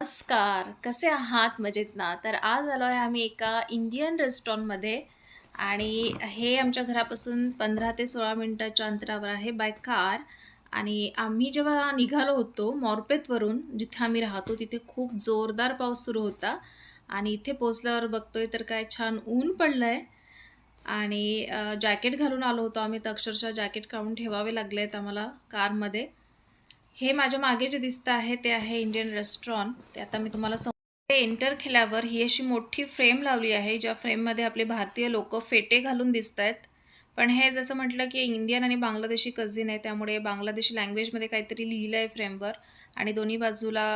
नमस्कार. कसे आहात मजेत ना तर आज आलो आहे आम्ही एका इंडियन रेस्टॉरंटमध्ये आणि हे आमच्या घरापासून पंधरा ते सोळा मिनटाच्या अंतरावर आहे बाय कार आणि आम्ही जेव्हा निघालो होतो मॉर्पेतवरून जिथे आम्ही राहतो तिथे खूप जोरदार पाऊस सुरू होता. आणि इथे पोचल्यावर बघतोय तर काय छान ऊन पडलं आहे आणि जॅकेट घालून आलो होतो आम्ही. तर अक्षरशः जॅकेट काढून ठेवावे लागले आहेत आम्हाला कारमध्ये हे माझ्या मागे जे दिसतं आहे ते आहे इंडियन रेस्टॉरंट ते आता मी तुम्हाला सम एंटर केल्यावर ही अशी मोठी फ्रेम लावली आहे ज्या फ्रेममध्ये आपले भारतीय लोक फेटे घालून दिसत आहेत पण हे जसं म्हटलं की इंडियन आणि बांगलादेशी कझिन आहे त्यामुळे बांगलादेशी लँग्वेजमध्ये काहीतरी लिहिलं आहे फ्रेमवर आणि दोन्ही बाजूला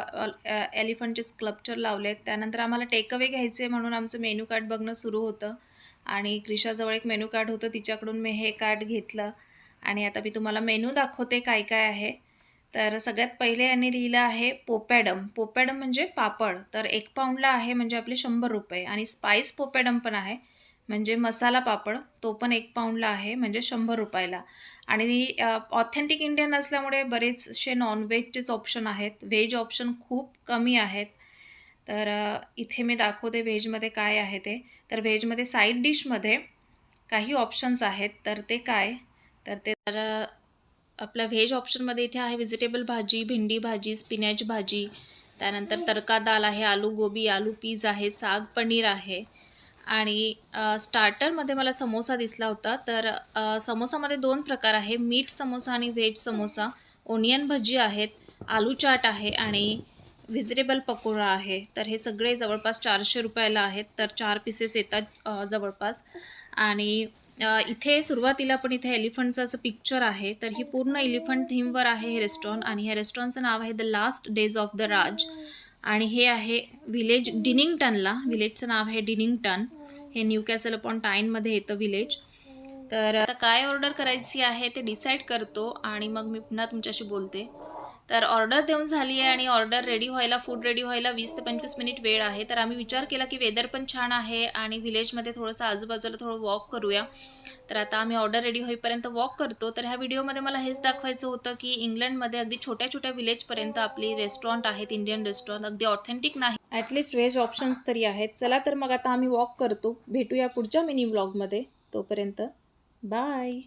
एलिफंटचे स्क्लप्चर लावले आहेत त्यानंतर आम्हाला टेकअवे घ्यायचे म्हणून आमचं मेन्यू कार्ड बघणं सुरू होतं. आणि क्रिशाजवळ एक मेन्यू कार्ड होतं तिच्याकडून मी हे कार्ड घेतलं. आणि आता मी तुम्हाला मेनू दाखवते काय काय आहे. तर सगळ्यात पहिले यांनी लिहिलं आहे पोपॅडम. पोपॅडम म्हणजे पापड. तर एक पाऊंडला आहे म्हणजे आपले शंभर रुपये. आणि स्पाईस पोपॅडम पण आहे म्हणजे मसाला पापड. तो पण एक पाऊंडला आहे म्हणजे शंभर रुपयाला. आणि ऑथेंटिक इंडियन असल्यामुळे बरेचसे नॉनव्हेजचेच ऑप्शन आहेत. व्हेज ऑप्शन खूप कमी आहेत. तर इथे मी दाखवते व्हेजमध्ये काय आहे ते. तर व्हेजमध्ये साईड डिशमध्ये काही ऑप्शन्स आहेत. तर ते काय? तर ते तर आपल्या व्हेज ऑप्शनमध्ये इथे आहे व्हेजिटेबल भाजी भेंडी भाजी स्पिनॅच भाजी. त्यानंतर तडका दाल आहे आलू गोबी आलू पीज आहे साग पनीर आहे. आणि स्टार्टरमध्ये मला समोसा दिसला होता. तर समोसामध्ये दोन प्रकार आहे. मीठ समोसा आणि व्हेज समोसा. ओनियन भजी आहेत आलू चाट आहे आणि व्हेजिटेबल पकोडा आहे. तर हे सगळे जवळपास चारशे रुपयाला आहेत. तर चार पीसेस येतात जवळपास. आणि इथे सुरुवातीला पण इथे एलिफंटचं असं पिक्चर आहे तर ही पूर्ण एलिफंट थीमवर आहे हे रेस्टॉरंट आणि ह्या रेस्टॉरंटचं नाव आहे the last days of the Raj आणि हे आहे विलेज डिनिंगटनला विलेजचं नाव आहे डिनिंगटन हे न्यू कॅसल अपॉन टाईनमध्ये येतं विलेज तर आता काय ऑर्डर करायची आहे ते डिसाईड करतो आणि मग मी पुन्हा तुमच्याशी बोलते. तर ऑर्डर देऊन झाली आहे आणि ऑर्डर रेडी व्हायला फूड रेडी व्हायला वीस ते पंचवीस मिनिट वेळ आहे. तर आम्ही विचार केला की वेदर पण छान आहे आणि विलेजमध्ये थोडंसं आजूबाजूला थोडं वॉक करूया. तर आता आम्ही ऑर्डर रेडी होईपर्यंत वॉक करतो. तर ह्या व्हिडिओमध्ये मला हेच दाखवायचं होतं की इंग्लंडमध्ये अगदी छोट्या छोट्या विलेजपर्यंत आपली रेस्टॉरंट आहेत इंडियन रेस्टॉरंट अगदी ऑथेंटिक नाही. ॲटलिस्ट व्हेज ऑप्शन्स तरी आहेत. चला तर मग आता आम्ही वॉक करतो. भेटूया पुढच्या मिनी ब्लॉगमध्ये तोपर्यंत बाय